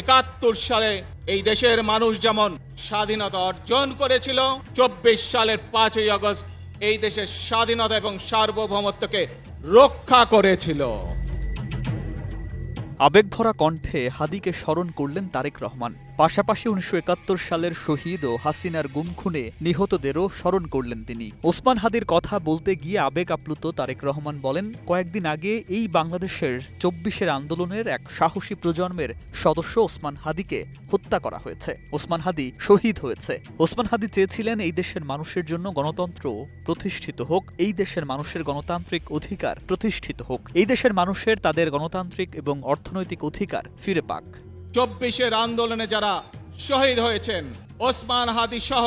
একাত্তর সালে এই দেশের মানুষ যেমন স্বাধীনতা অর্জন করেছিল, চব্বিশ সালের পাঁচই আগস্ট এই দেশের স্বাধীনতা এবং সার্বভৌমত্বকে রক্ষা করেছিল। আবেগভরা কণ্ঠে হাদিকে স্মরণ করলেন তারেক রহমান। পাশাপাশি উনিশশো একাত্তর সালের শহীদ ও হাসিনার গুম খুনে নিহতদেরও স্মরণ করলেন তিনি। ওসমান হাদির কথা বলতে গিয়ে আবেগ আপ্লুত তারেক রহমান বলেন, কয়েকদিন আগে এই বাংলাদেশের চব্বিশের আন্দোলনের এক সাহসী প্রজন্মের সদস্য ওসমান হাদিকে হত্যা করা হয়েছে। ওসমান হাদি শহীদ হয়েছে। ওসমান হাদি চেয়েছিলেন এই দেশের মানুষের জন্য গণতন্ত্র প্রতিষ্ঠিত হোক, এই দেশের মানুষের গণতান্ত্রিক অধিকার প্রতিষ্ঠিত হোক। এই দেশের মানুষের তাদের গণতান্ত্রিক এবং অর্থনৈতিক অধিকার ফিরে পাক। চব্বিশের আন্দোলনে যারা শহীদ হয়েছেন ওসমান হাদি সহ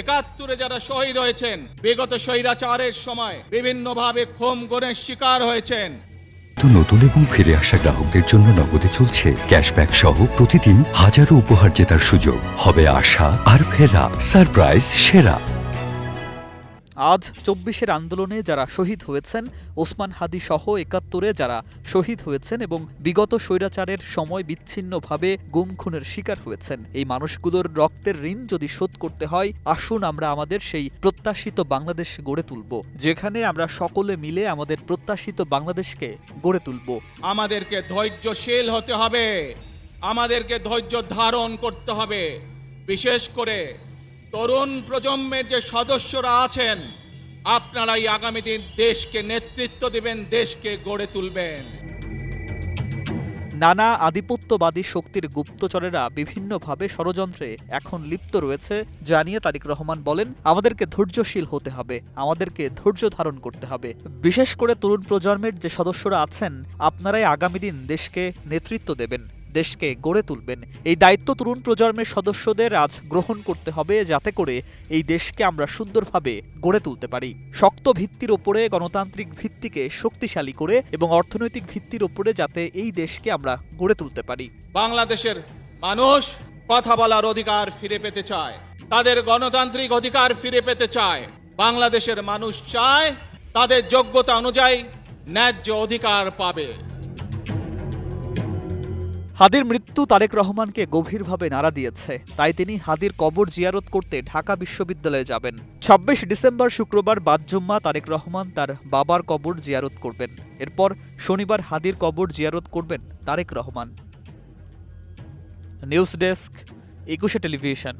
একাত্তরে যারা শহীদ হয়েছেন বিগত স্বৈরাচারের সময় বিভিন্নভাবে খুম গণের শিকার হয়েছেন। নতুন এবং ফিরে আসা গ্রাহকদের জন্য নগদে চলছে ক্যাশব্যাক সহ প্রতিদিন হাজারো উপহার জেতার সুযোগ। হবে আশা আর ফেরা সারপ্রাইজ সেরা। আজ চব্বিশের আন্দোলনে যারা শহীদ হয়েছেন, ওসমান হাদি সহ একাত্তরে যারা শহীদ হয়েছেন এবং বিগত স্বৈরাচারের সময় বিচ্ছিন্নভাবে গুম খুনের শিকার হয়েছেন। এই মানুষগুলোর রক্তের ঋণ যদি শোধ করতে হয়, আসুন আমরা আমাদের সেই প্রত্যাশিত বাংলাদেশ গড়ে তুলব। যেখানে আমরা সকলে মিলে আমাদের প্রত্যাশিত বাংলাদেশকে গড়ে তুলব। আমাদেরকে ধৈর্যশীল হতে হবে। আমাদেরকে ধৈর্য ধারণ করতে হবে। বিশেষ করে তরুণ প্রজন্মের যে সদস্যরা আছেন, আপনারাই আগামী দিন দেশকে নেতৃত্ব দিবেন, দেশকে গড়ে তুলবেন। নানা আধিপত্যবাদী শক্তির গুপ্তচরেরা বিভিন্নভাবে ষড়যন্ত্রে এখন লিপ্ত রয়েছে, জানিয়ে তারিক রহমান বলেন, আমাদেরকে ধৈর্যশীল হতে হবে, আমাদেরকে ধৈর্য ধারণ করতে হবে। বিশেষ করে তরুণ প্রজন্মের যে সদস্যরা আছেন, আপনারাই আগামী দিন দেশকে নেতৃত্ব দেবেন। দেশকে গড়ে তুলবেন। এই দায়িত্ব তরুণ প্রজন্মের সদস্যদের আজ গ্রহণ করতে হবে যাতে করে এই দেশকে আমরা সুন্দরভাবে গড়ে তুলতে পারি। শক্ত ভিত্তির ওপরে গণতান্ত্রিক ভিত্তিকে শক্তিশালী করে এবং অর্থনৈতিক ভিত্তির ওপরে যাতে এই দেশকে আমরা গড়ে তুলতে পারি। বাংলাদেশের মানুষ কথা বলার অধিকার ফিরে পেতে চায়। তাদের গণতান্ত্রিক অধিকার ফিরে পেতে চায়। বাংলাদেশের মানুষ চায় তাদের যোগ্যতা অনুযায়ী ন্যায্য অধিকার পাবে। হাদির মৃত্যু তারেক রহমানকে গভীরভাবে নাড়া দিয়েছে। তাই তিনি হাদির কবর জিয়ারত করতে ঢাকা বিশ্ববিদ্যালয়ে যাবেন। ছাব্বিশ ডিসেম্বর শুক্রবার বাদজুম্মা তারেক রহমান তার বাবার কবর জিয়ারত করবেন। এরপর শনিবার হাদির কবর জিয়ারত করবেন Tarique Rahman. News desk, Ekushey television.